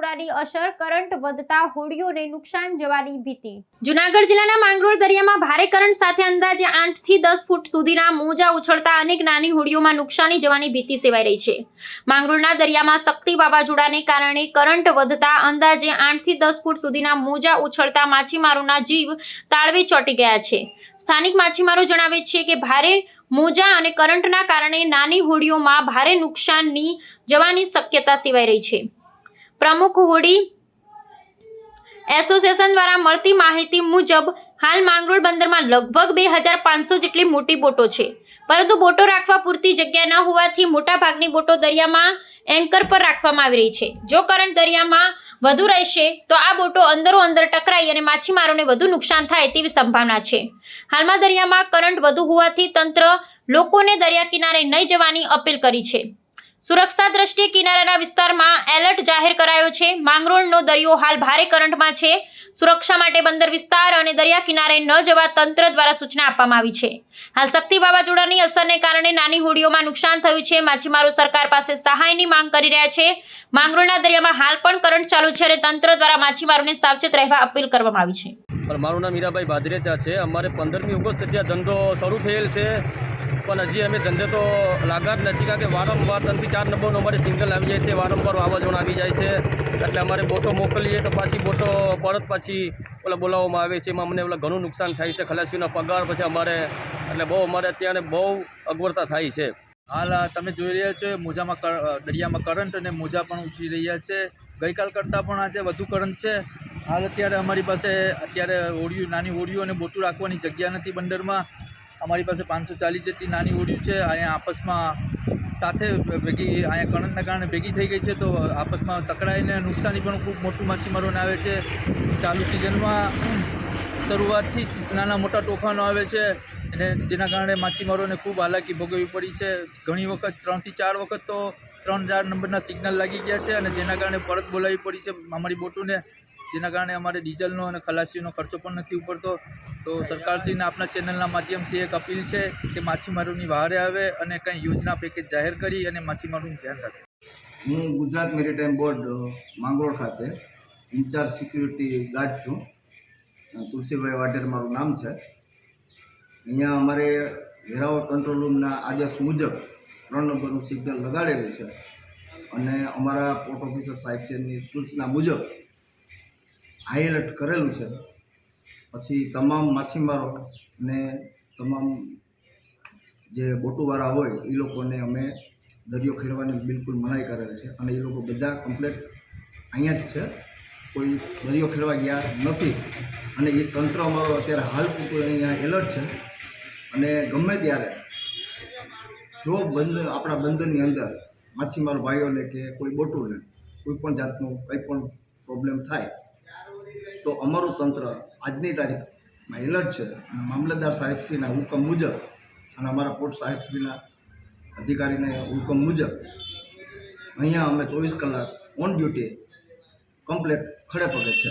થવાની અસર, કરંટ વધતા હોડીઓને નુકસાન જવાની ભીતિ. જુનાગઢ જિલ્લાના માંગરોળ દરિયામાં ભારે કરંટ સાથે અંદાજે આઠથી દસ ફૂટ સુધીના મોજા ઉછળતા અનેક નાની હોડીઓમાં નુકસાની જવાની ભીતિ સેવાઈ રહી છે. માંગરોળના દરિયામાં શક્તિ વાવાઝોડાને કારણે કરંટ વધતા અંદાજે આઠથી દસ ફૂટ સુધીના મોજા ઉછળતા માછીમારોના જીવ તાળવે ચોંટી ગયા છે. સ્થાનિક માછીમારો જણાવે છે કે ભારે મોજા અને કરંટના કારણે નાની હોડીઓમાં ભારે નુકસાનની જવાની શક્યતા સિવાય રહી છે. પ્રમુખ હોડી એસોસિએશન દ્વારા મળતી માહિતી મુજબ હાલ માંગરોળ બંદરમાં લગભગ બે હજાર પાંચસો જેટલી મોટી બોટો છે. પરંતુ બોટો રાખવા પૂરતી જગ્યા ન હોવાથી મોટાભાગની બોટો દરિયામાં એન્કર પર રાખવામાં આવી રહી છે. જો કરંટ દરિયામાં વધુ રહેશે, તો આ બોટો અંદરો અંદર ટકરાઈ અને માછીમારોને વધુ નુકસાન થાય તેવી સંભાવના છે. હાલમાં દરિયામાં કરંટ વધુ હોવાથી તંત્ર લોકોને દરિયા કિનારે નહીં જવાની અપીલ કરી છે. સુરક્ષા દ્રષ્ટિએ કિનારાના વિસ્તારમાં એલર્ટ જાહેર કરાયો છે. માંગરોળનો દરિયો હાલ ભારે કરંટમાં છે. સુરક્ષા માટે બંદર વિસ્તાર અને દરિયા કિનારે ન જવા તંત્ર દ્વારા સૂચના આપવામાં આવી છે. હાલ શક્તિ વાવાઝોડાની અસરને કારણે નાની હોડીઓમાં નુકસાન થયું છે. માછીમારો સરકાર પાસે સહાયની માંગ કરી રહ્યા છે. માંગરોળના દરિયામાં હાલ પણ કરંટ ચાલુ છે અને તંત્ર દ્વારા માછીમારોને સાવચેત રહેવા અપીલ કરવામાં આવી છે. મારું નામ હીરાભાઈ ભાદરેચા છે. અમારે પંદરમી ઓગસ્ટ ત્યાં ધંધો શરૂ થયેલ છે. પણ હજી અમે ધંધે તો લાગત નથી કારણ કે વારંવાર ત્રણથી ચાર નંબરનો અમારે સિંગલ આવી જાય છે, વારંવાર વાવાઝોડું આવી જાય છે. એટલે અમારે બોટો મોકલીએ તો પાછી બોટો પરત પાછી ઓલા બોલાવવામાં આવે છે, એમાં અમને ઓલા ઘણું નુકસાન થાય છે ખલાસીના પગાર પછી અમારે, એટલે બહુ અમારે અત્યારે બહુ અગવડતા થાય છે. હાલ તમે જોઈ રહ્યા છો મોજામાં દરિયામાં કરંટ અને મોજા પણ ઉછળી રહ્યા છે. ગઈકાલ કરતાં પણ આજે વધુ કરંટ છે. હાલ અત્યારે અમારી પાસે, અત્યારે હોડીઓ નાની હોડીઓ અને બોટું રાખવાની જગ્યા નથી બંદરમાં. અમારી પાસે પાંચસો ચાલીસ જેટલી નાની હોડીઓ છે, અહીંયા આપસમાં સાથે ભેગી, અહીંયા કણકના કારણે ભેગી થઈ ગઈ છે, તો આપસમાં તકડાઈને નુકસાની પણ ખૂબ મોટું માછીમારોને આવે છે. ચાલુ સિઝનમાં શરૂઆતથી જ નાના મોટા તોફાનો આવે છે, અને જેના કારણે માછીમારોને ખૂબ હાલાકી ભોગવવી પડી છે. ઘણી વખત ત્રણથી ચાર વખત તો ત્રણ ચાર નંબરના સિગ્નલ લાગી ગયા છે, અને જેના કારણે પરત બોલાવવી પડી છે અમારી બોટોને, જેના કારણે અમારે ડીઝલનો અને ખલાસીનો ખર્ચો પણ નથી ઉપડતો. તો સરકારશ્રીને આપણા ચેનલના માધ્યમથી એક અપીલ છે કે માછીમારોની વહારે આવે અને કંઈ યોજના પેકેજ જાહેર કરી અને માછીમારોનું ધ્યાન રાખે. હું ગુજરાત મેરીટાઈમ બોર્ડ માંગરોળ ખાતે ઇન્ચાર્જ સિક્યુરિટી ગાર્ડ છું. તુલસીભાઈ વાઢેર મારું નામ છે. અહીંયા અમારે વેરાવળ કંટ્રોલ રૂમના આદેશ મુજબ ત્રણ નંબરનું સિગ્નલ લગાડેલું છે અને અમારા પોર્ટ ઓફિસર સાહેબની સૂચના મુજબ હાઈ એલર્ટ કરેલું છે. પછી તમામ માછીમારો ને તમામ જે બોટુવાળા હોય એ લોકોને અમે દરિયો ખેડવાની બિલકુલ મનાઈ કરેલ છે. અને એ લોકો બધા કમ્પ્લેટ અહીંયા જ છે. કોઈ દરિયો ખેડવા ગયા નથી. અને એ તંત્ર અમારો અત્યારે હાલ પૂરતું અહીંયા એલર્ટ છે. અને ગમે ત્યારે જો બંદર આપણા બંદરની અંદર માછીમાર, ભાઈઓને કે કોઈ બોટુને, કોઈ પણ જાતનું કંઈ પણ પ્રોબ્લેમ થાય તો અમારું તંત્ર આજની તારીખમાં એલર્ટ છે. મામલતદાર સાહેબશ્રીના હુકમ મુજબ અને અમારા પોર્ટ સાહેબશ્રીના અધિકારીના હુકમ મુજબ અહીંયા અમે ચોવીસ કલાક ઓન ડ્યુટી કમ્પ્લેટ ખડે પગે છે.